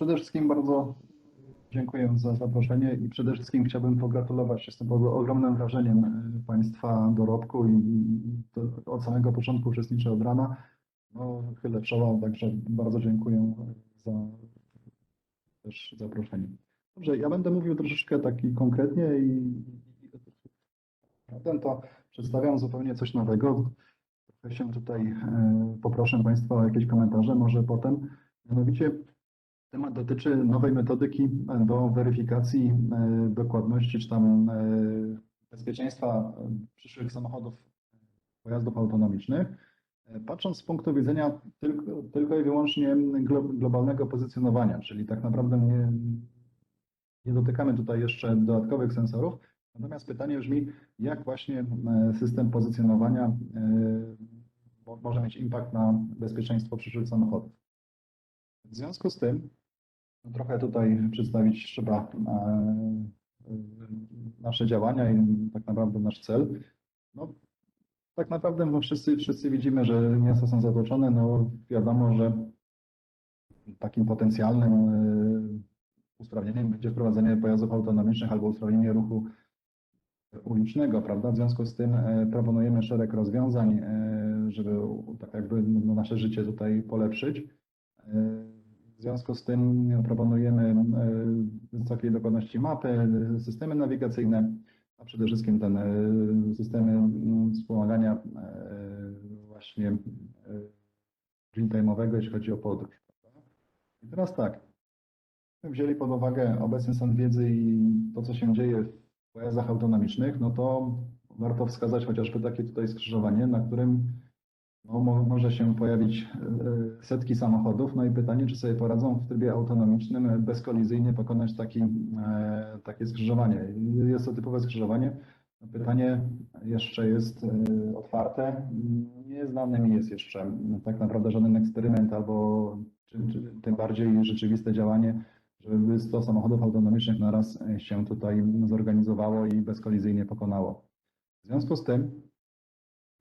przede wszystkim bardzo dziękuję za zaproszenie i przede wszystkim chciałbym pogratulować. Jestem pod ogromnym wrażeniem e, Państwa dorobku i to od samego początku uczestniczę od rana. No, chylę czoła, także bardzo dziękuję za też zaproszenie. Dobrze, ja będę mówił troszeczkę taki konkretnie i, potem to przedstawiam zupełnie coś nowego. Trochę się tutaj e, poproszę Państwa o jakieś komentarze, może potem. Mianowicie temat dotyczy nowej metodyki do weryfikacji e, dokładności czy tam e, bezpieczeństwa e, przyszłych samochodów, pojazdów autonomicznych. Patrząc z punktu widzenia tylko, tylko i wyłącznie glo- globalnego pozycjonowania, czyli tak naprawdę nie, nie dotykamy tutaj jeszcze dodatkowych sensorów. Natomiast pytanie brzmi, jak właśnie system pozycjonowania mo- może mieć impact na bezpieczeństwo przyszłych samochodów. W związku z tym, trochę tutaj przedstawić trzeba e, e, nasze działania i tak naprawdę nasz cel. No, tak naprawdę no wszyscy, wszyscy widzimy, że miasta są zatłoczone. No, wiadomo, że takim potencjalnym e, usprawnieniem będzie wprowadzenie pojazdów autonomicznych albo usprawnienie ruchu ulicznego, prawda? W związku z tym proponujemy szereg rozwiązań, żeby tak jakby no, nasze życie tutaj polepszyć. E, W związku z tym proponujemy e, wysokiej dokładności mapy, systemy nawigacyjne, a przede wszystkim ten e, systemy wspomagania e, właśnie e, real-time'owego, jeśli chodzi o podróż. I teraz tak, wzięli pod uwagę obecny stan wiedzy i to, co się dzieje w pojazdach autonomicznych, no to warto wskazać chociażby takie tutaj skrzyżowanie, na którym no, mo- może się pojawić e, setki samochodów. No i pytanie, czy sobie poradzą w trybie autonomicznym bezkolizyjnie pokonać taki, e, takie skrzyżowanie. Jest to typowe skrzyżowanie. No Pytanie jeszcze jest e, otwarte. Nieznany mi jest jeszcze tak naprawdę żaden eksperyment albo czy, czy, tym bardziej rzeczywiste działanie, żeby 100 samochodów autonomicznych naraz się tutaj zorganizowało i bezkolizyjnie pokonało. W związku z tym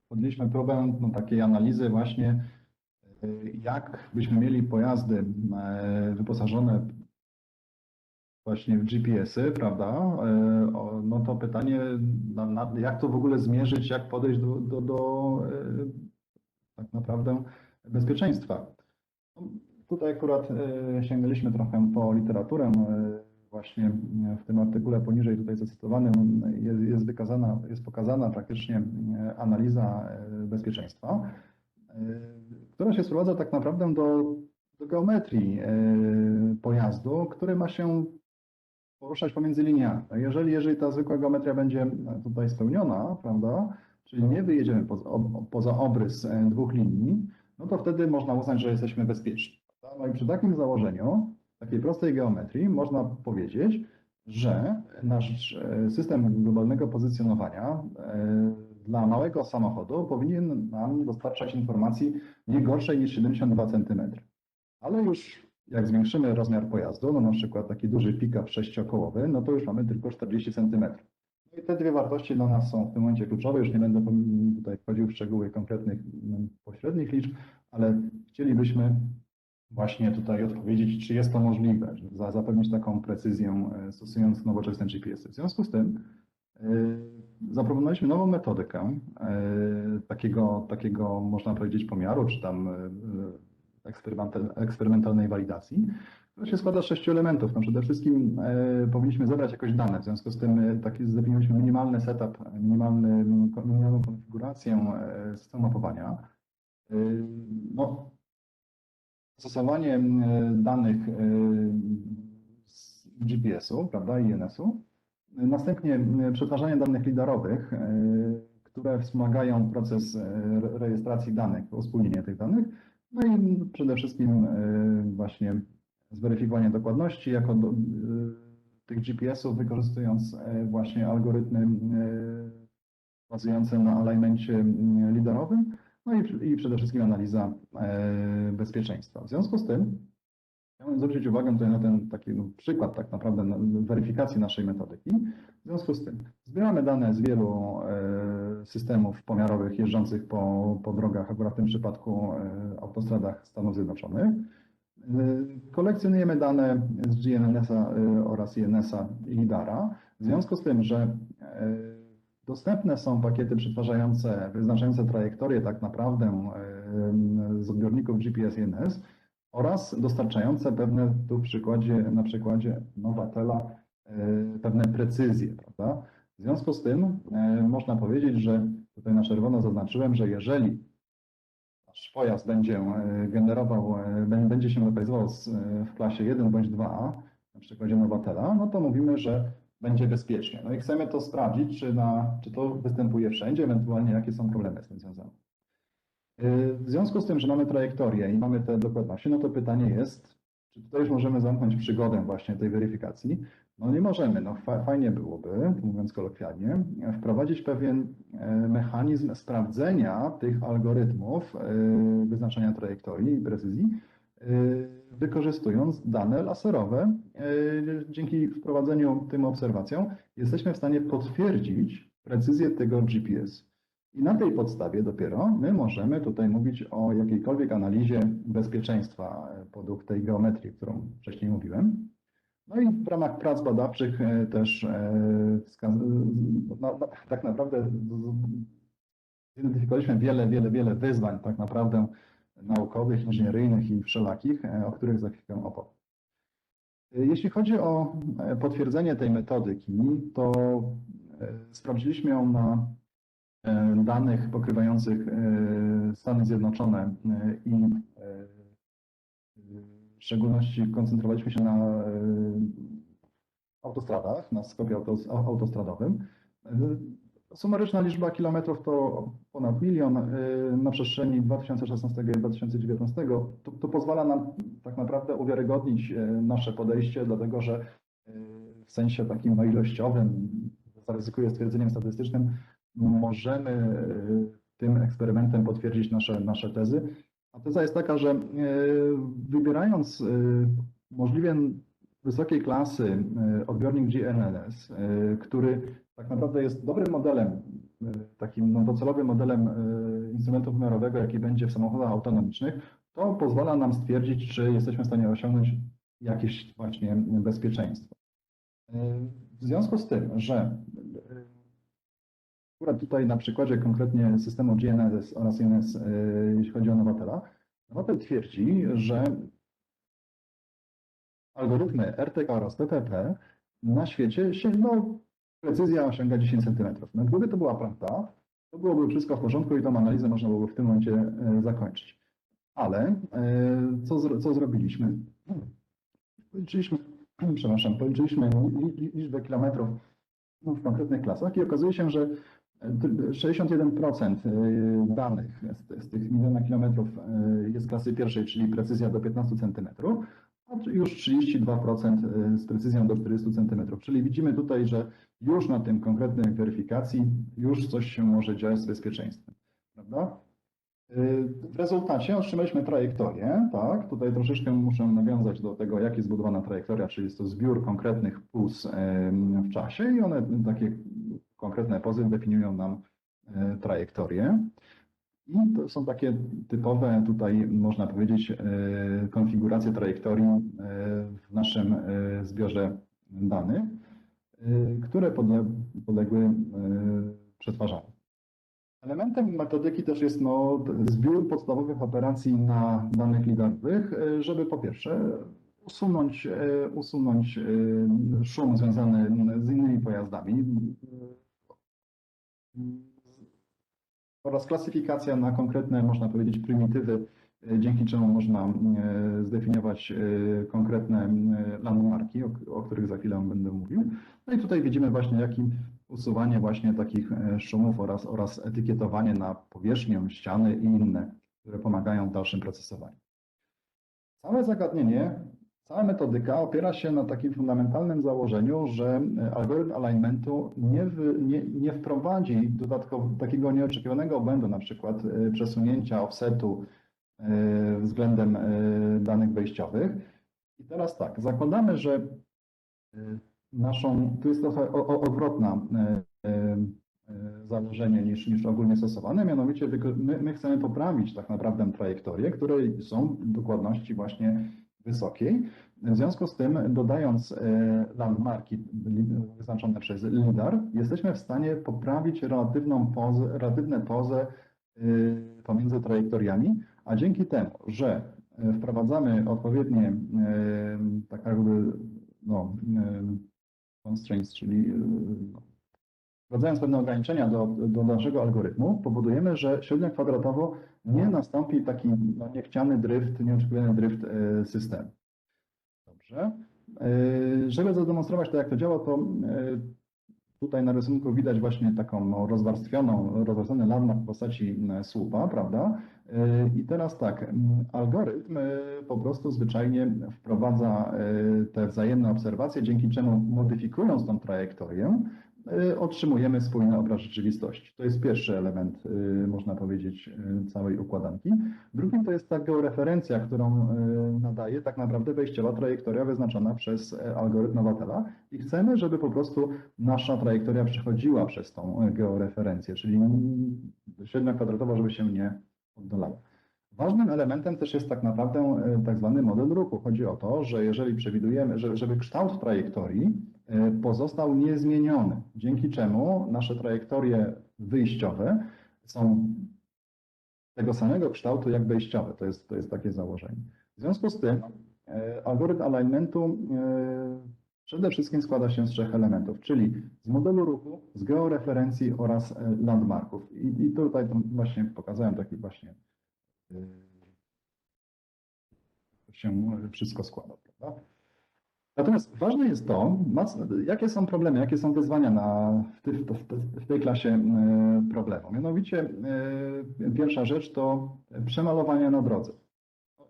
podjęliśmy próbę no, takiej analizy właśnie, y, jak byśmy mieli pojazdy e, wyposażone właśnie w GPS-y, prawda? E, No to pytanie, jak to w ogóle zmierzyć, jak podejść do, do, do e, tak naprawdę bezpieczeństwa. No, Tutaj akurat e, sięgnęliśmy trochę po literaturę. E, Właśnie w tym artykule poniżej tutaj zacytowanym jest, jest wykazana, jest pokazana praktycznie e, analiza e, bezpieczeństwa, e, która się sprowadza tak naprawdę do, do geometrii e, pojazdu, który ma się poruszać pomiędzy liniami. No Jeżeli, jeżeli ta zwykła geometria będzie tutaj spełniona, prawda, czyli nie wyjedziemy poza, poza obrys e, dwóch linii, no to wtedy można uznać, że jesteśmy bezpieczni. No i przy takim założeniu, takiej prostej geometrii, można powiedzieć, że nasz e, system globalnego pozycjonowania e, dla małego samochodu powinien nam dostarczać informacji nie gorszej niż 72 cm. Ale już jak zwiększymy rozmiar pojazdu, no na przykład taki duży pick-up sześciokołowy, no to już mamy tylko 40 cm. No i te dwie wartości dla nas są w tym momencie kluczowe. Już nie będę tutaj wchodził w szczegóły konkretnych mm, pośrednich liczb, ale chcielibyśmy właśnie tutaj odpowiedzieć, czy jest to możliwe, żeby za- zapewnić taką precyzję, e, stosując nowoczesne GPS-y. W związku z tym e, zaproponowaliśmy nową metodykę e, takiego, takiego, można powiedzieć, pomiaru, czy tam eksperymental- eksperymentalnej walidacji, która się składa z sześciu elementów. No przede wszystkim powinniśmy zebrać jakoś dane, w związku z tym taki zdefiniowaliśmy minimalny setup, minimalny, minimalną konfigurację systemu mapowania. No, stosowanie e, danych e, z GPS-u, prawda, INS-u, następnie e, przetwarzanie danych lidarowych, które wspomagają proces re- rejestracji danych, uspójnienie tych danych, no i przede wszystkim właśnie zweryfikowanie dokładności jako do, tych GPS-ów, wykorzystując właśnie algorytmy bazujące na alignmencie liderowym, no i, i przede wszystkim analiza e, bezpieczeństwa. W związku z tym chciałbym zwrócić uwagę tutaj na ten taki no, przykład tak naprawdę na, weryfikacji naszej metodyki. W związku z tym zbieramy dane z wielu e, systemów pomiarowych jeżdżących po, po drogach, akurat w tym przypadku e, autostradach Stanów Zjednoczonych. Kolekcjonujemy dane z GNS-a y, oraz INS-a i LIDAR-a. W związku z tym, że dostępne są pakiety przetwarzające, wyznaczające trajektorię tak naprawdę y, z odbiorników GPS i INS oraz dostarczające pewne, tu w przykładzie, na przykładzie Novatela, y, pewne precyzje, prawda? W związku z tym y, można powiedzieć, że tutaj na czerwono zaznaczyłem, że jeżeli nasz pojazd będzie e, generował, e, bę- będzie się lokalizował e, w klasie 1 bądź 2, na przykładzie Nowatela, no to mówimy, że będzie bezpiecznie. No i chcemy to sprawdzić, czy, na, czy to występuje wszędzie, ewentualnie jakie są problemy z tym związane. E, W związku z tym, że mamy trajektorię i mamy te dokładności, no to pytanie jest, czy tutaj już możemy zamknąć przygodę właśnie tej weryfikacji? No nie możemy. No fa- fajnie byłoby, mówiąc kolokwialnie, wprowadzić pewien e, mechanizm sprawdzenia tych algorytmów e, wyznaczania trajektorii i precyzji, e, wykorzystując dane laserowe. E, Dzięki wprowadzeniu tym obserwacjom jesteśmy w stanie potwierdzić precyzję tego GPS. I na tej podstawie dopiero my możemy tutaj mówić o jakiejkolwiek analizie bezpieczeństwa podług tej geometrii, którą wcześniej mówiłem. No i w ramach prac badawczych e, też e, no, no, tak naprawdę zidentyfikowaliśmy wiele, wiele, wiele wyzwań tak naprawdę naukowych, inżynieryjnych i wszelakich, e, o których za chwilkę opowiem. E, Jeśli chodzi o e, potwierdzenie tej metodyki, to sprawdziliśmy ją na danych pokrywających Stany Zjednoczone i w szczególności koncentrowaliśmy się na autostradach, na skopie autos- au- autostradowym. Sumaryczna liczba kilometrów to ponad milion e, na przestrzeni 2016 i 2019. To, to pozwala nam tak naprawdę uwiarygodnić e, nasze podejście, dlatego że e, w sensie takim no, ilościowym, zaryzykuję stwierdzeniem statystycznym, możemy tym eksperymentem potwierdzić nasze, nasze tezy. A teza jest taka, że wybierając możliwie wysokiej klasy e, odbiornik GNSS, e, który tak naprawdę jest dobrym modelem, e, takim no, docelowym modelem instrumentu wymiarowego, jaki będzie w samochodach autonomicznych, to pozwala nam stwierdzić, czy jesteśmy w stanie osiągnąć jakieś właśnie bezpieczeństwo. W związku z tym, że Akurat tutaj na przykładzie konkretnie systemu GNSS oraz INS, jeśli chodzi o Nowatela, Nowatel twierdzi, że algorytmy RTK oraz PPP na świecie sięgną, precyzja osiąga 10 cm. No gdyby to była prawda, to byłoby wszystko w porządku i tą analizę można byłoby w tym momencie e, zakończyć. Ale e, co, co zrobiliśmy? Policzyliśmy, przepraszam, policzyliśmy li- li- liczbę kilometrów no, w konkretnych klasach i okazuje się, że e, 61% e, danych z, z tych miliona kilometrów jest klasy pierwszej, czyli precyzja do 15 cm, a już 32% z precyzją do 40 cm. Czyli widzimy tutaj, że już na tym konkretnej weryfikacji już coś się może dziać z bezpieczeństwem. Prawda? W rezultacie otrzymaliśmy trajektorię, tak? Tutaj troszeczkę muszę nawiązać do tego, jak jest zbudowana trajektoria, czyli jest to zbiór konkretnych puls em, w czasie i one, takie konkretne pozy definiują nam trajektorię. I to są takie typowe, tutaj można powiedzieć, e, konfiguracje trajektorii e, w naszym e, zbiorze danych, które podle, podległy przetwarzaniu. Elementem metodyki też jest no, zbiór podstawowych operacji na danych lidarowych, e, żeby po pierwsze usunąć, usunąć szum związany z innymi pojazdami oraz klasyfikacja na konkretne, można powiedzieć, prymitywy, e, dzięki czemu można e, zdefiniować e, konkretne landmarki, o, których za chwilę będę mówił. No i tutaj widzimy właśnie, jakim usuwanie właśnie takich szumów oraz, oraz etykietowanie na powierzchnię, ściany i inne, które pomagają w dalszym procesowaniu. Całe zagadnienie, cała metodyka opiera się na takim fundamentalnym założeniu, że e, algorytm alignmentu nie, wy, nie, nie wprowadzi dodatkowo takiego nieoczekiwanego błędu, na przykład e, przesunięcia offsetu e, względem danych wejściowych. I teraz tak, zakładamy, że naszą, tu jest trochę odwrotna założenie niż, niż ogólnie stosowane, mianowicie my, my chcemy poprawić tak naprawdę trajektorie, które są w dokładności właśnie wysokiej. W związku z tym, dodając e, landmarki wyznaczone przez LIDAR, jesteśmy w stanie poprawić relatywną pozę, relatywne pozę y, pomiędzy trajektoriami, a dzięki temu, że e, wprowadzamy odpowiednie e, tak jakby no, e, constraints, czyli e, no, wprowadzając pewne ograniczenia do, do naszego algorytmu, powodujemy, że średnio kwadratowo nie nastąpi taki no, niechciany drift, nieoczekiwany drift e, systemu. Dobrze. E, Żeby zademonstrować to, jak to działa, to e, tutaj na rysunku widać właśnie taką no, rozwarstwioną, rozwarstwiony landmark w postaci słupa, prawda? I teraz tak, algorytm po prostu zwyczajnie wprowadza te wzajemne obserwacje, dzięki czemu modyfikując tą trajektorię, otrzymujemy spójny obraz rzeczywistości. To jest pierwszy element, e, można powiedzieć, e, całej układanki. Drugim to jest ta georeferencja, którą e, nadaje tak naprawdę wejściowa trajektoria wyznaczona przez e, algorytm Nowatela i chcemy, żeby po prostu nasza trajektoria przechodziła przez tą e, georeferencję, czyli średnia kwadratowa, żeby się nie oddalała. Ważnym elementem też jest tak naprawdę e, tak zwany model ruchu. Chodzi o to, że jeżeli przewidujemy, że- żeby kształt trajektorii e, pozostał niezmieniony, dzięki czemu nasze trajektorie wyjściowe są tego samego kształtu jak wejściowe. To jest, to jest takie założenie. W związku z tym e, algorytm alignmentu e, przede wszystkim składa się z trzech elementów, czyli z modelu ruchu, z georeferencji oraz e, landmarków. I, i tutaj właśnie pokazałem taki właśnie e, się wszystko składa, prawda? Natomiast ważne jest to, jakie są problemy, jakie są wyzwania na, w, ty, w, tej klasie e, problemu. Mianowicie e, pierwsza rzecz to przemalowanie na drodze.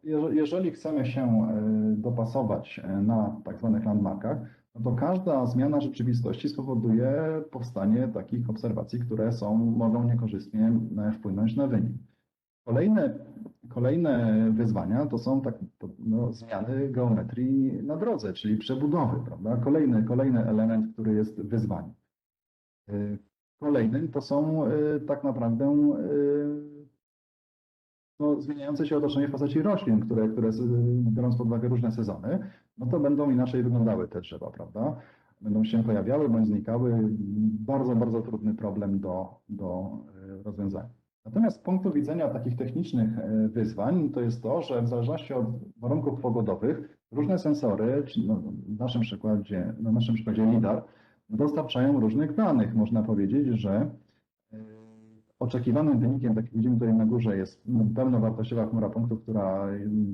Jeże- Jeżeli chcemy się e, dopasować na tak zwanych landmarkach, no to każda zmiana rzeczywistości spowoduje powstanie takich obserwacji, które są, mogą niekorzystnie wpłynąć na wynik. Kolejne, kolejne wyzwania to są tak, to, no, zmiany geometrii na drodze, czyli przebudowy, prawda? Kolejny, kolejny element, który jest wyzwaniem. Y, Kolejnym to są y, tak naprawdę y, no, zmieniające się otoczenie w postaci roślin, które, które biorąc pod uwagę różne sezony, no to będą inaczej wyglądały te drzewa, prawda? Będą się pojawiały bądź znikały. Bardzo, bardzo trudny problem do, do rozwiązania. Natomiast z punktu widzenia takich technicznych e, wyzwań, to jest to, że w zależności od warunków pogodowych różne sensory, czy no, w naszym przykładzie, na naszym przykładzie LIDAR, dostarczają różnych danych. Można powiedzieć, że e, oczekiwanym wynikiem, tak jak widzimy tutaj na górze, jest mm, pełnowartościowa chmura punktów, która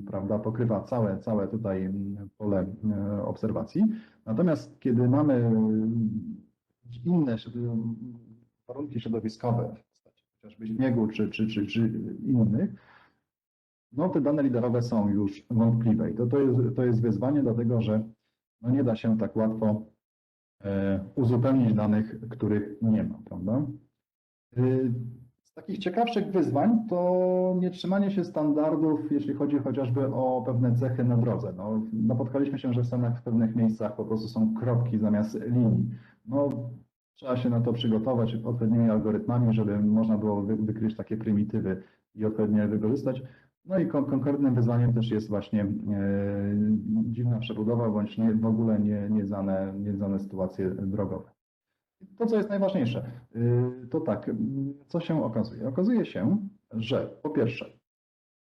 prawda, pokrywa całe, całe tutaj pole e, obserwacji. Natomiast kiedy mamy inne warunki środowiskowe, chociażby śniegu czy, czy, czy, czy innych, no te dane liderowe są już wątpliwe. I to, to, jest, to jest wyzwanie, dlatego że no nie da się tak łatwo e, uzupełnić danych, których nie ma, prawda? Y, Z takich ciekawszych wyzwań to nietrzymanie się standardów, jeśli chodzi chociażby o pewne cechy na drodze. No, napotkaliśmy się, że w Stanach w pewnych miejscach po prostu są kropki zamiast linii. No, trzeba się na to przygotować odpowiednimi algorytmami, żeby można było wy- wykryć takie prymitywy i odpowiednio je wykorzystać. No i kon- konkretnym wyzwaniem też jest właśnie e, dziwna przebudowa bądź nie, w ogóle nie, nieznane, nieznane sytuacje drogowe. To, co jest najważniejsze, y, to tak, co się okazuje? Okazuje się, że po pierwsze,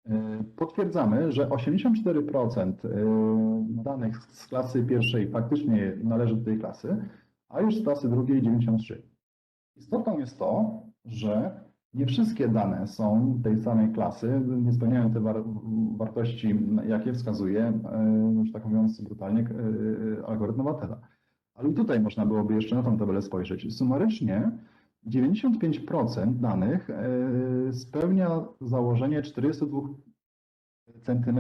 y, potwierdzamy, że 84% y, danych z klasy pierwszej faktycznie należy do tej klasy, a już z klasy drugiej 93%. Istotą jest to, że nie wszystkie dane są tej samej klasy, nie spełniają te war wartości, jakie wskazuje, y, że tak mówiąc brutalnie, y, algorytm Nowatela. Ale i tutaj można byłoby jeszcze na tą tabelę spojrzeć. Sumarycznie 95% danych e, spełnia założenie 42 cm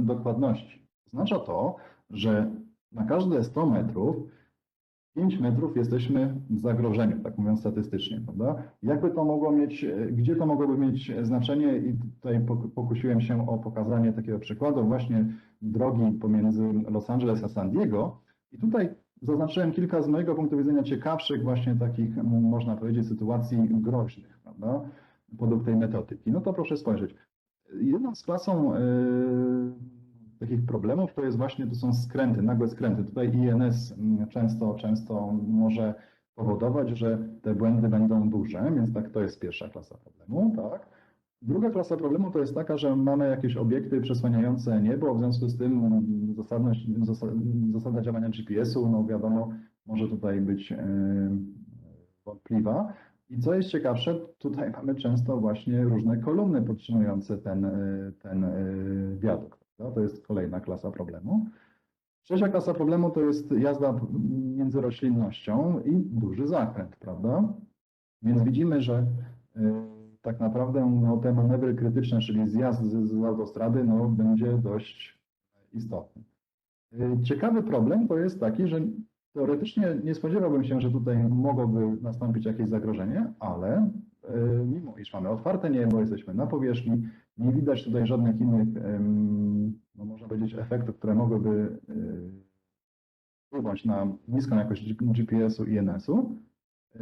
dokładności. Oznacza to, że na każde 100 metrów 5 metrów jesteśmy w zagrożeniu, tak mówiąc statystycznie, prawda? Jakby to mogło mieć, e, gdzie to mogłoby mieć znaczenie i tutaj pok- pokusiłem się o pokazanie takiego przykładu właśnie drogi pomiędzy Los Angeles a San Diego i tutaj zaznaczyłem kilka z mojego punktu widzenia ciekawszych właśnie takich, można powiedzieć, sytuacji groźnych, prawda, podług tej metodyki. No to proszę spojrzeć. Jedną z klasą, yy, takich problemów to jest właśnie, to są skręty, nagłe skręty. Tutaj INS mm, często, często może powodować, że te błędy będą duże, więc tak to jest pierwsza klasa problemu, tak. Druga klasa problemu to jest taka, że mamy jakieś obiekty przesłaniające niebo, w związku z tym mm, zasadność, zasa- zasada działania GPS-u, no wiadomo, może tutaj być e, wątpliwa. I co jest ciekawsze, tutaj mamy często właśnie różne kolumny podtrzymujące ten, e, ten e, wiadukt. Prawda? To jest kolejna klasa problemu. Trzecia klasa problemu to jest jazda między roślinnością i duży zakręt, prawda? Więc widzimy, że e, tak naprawdę no, te manewry krytyczne, czyli zjazd z, z autostrady, no, będzie dość istotny. E, Ciekawy problem to jest taki, że teoretycznie nie spodziewałbym się, że tutaj mogłoby nastąpić jakieś zagrożenie, ale mimo iż mamy otwarte niebo, jesteśmy na powierzchni, nie widać tutaj żadnych innych, no można powiedzieć, efektów, które mogłyby e, wpłynąć na niską jakość GPS-u i NS-u, e,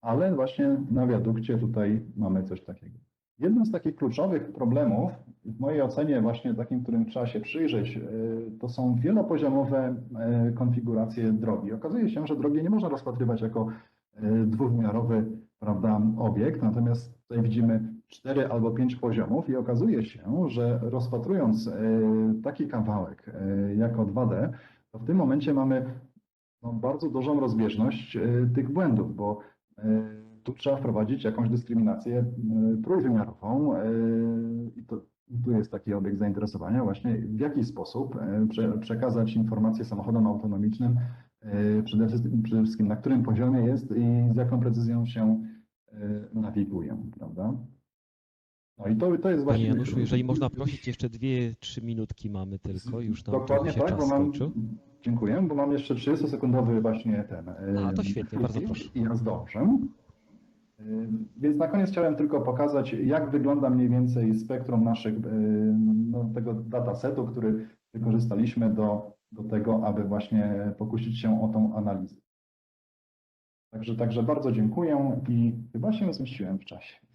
ale właśnie na wiadukcie tutaj mamy coś takiego. Jednym z takich kluczowych problemów, w mojej ocenie właśnie takim, którym trzeba się przyjrzeć, e, to są wielopoziomowe e, konfiguracje drogi. Okazuje się, że drogi nie można rozpatrywać jako e, dwuwymiarowy prawda, obiekt, natomiast tutaj widzimy cztery albo pięć poziomów i okazuje się, że rozpatrując e, taki kawałek e, jako 2D, to w tym momencie mamy no, bardzo dużą rozbieżność e, tych błędów, bo tu trzeba wprowadzić jakąś dyskryminację trójwymiarową i to, tu jest taki obiekt zainteresowania właśnie, w jaki sposób prze, przekazać informacje samochodom autonomicznym, przede wszystkim na którym poziomie jest i z jaką precyzją się e, nawigują, prawda? No i to, to jest właśnie... Panie Januszu, jeżeli można prosić, jeszcze dwie, trzy minutki mamy tylko, już nam Dokładnie się tak, bo czas mam, skończył. dziękuję, bo mam jeszcze 30-sekundowy właśnie ten A, to świetnie, bardzo filmik proszę. I ja zdążę. Więc na koniec chciałem tylko pokazać, jak wygląda mniej więcej spektrum naszych, no, tego datasetu, który wykorzystaliśmy do, do tego, aby właśnie pokusić się o tą analizę. Także, także bardzo dziękuję i chyba się zmieściłem w czasie.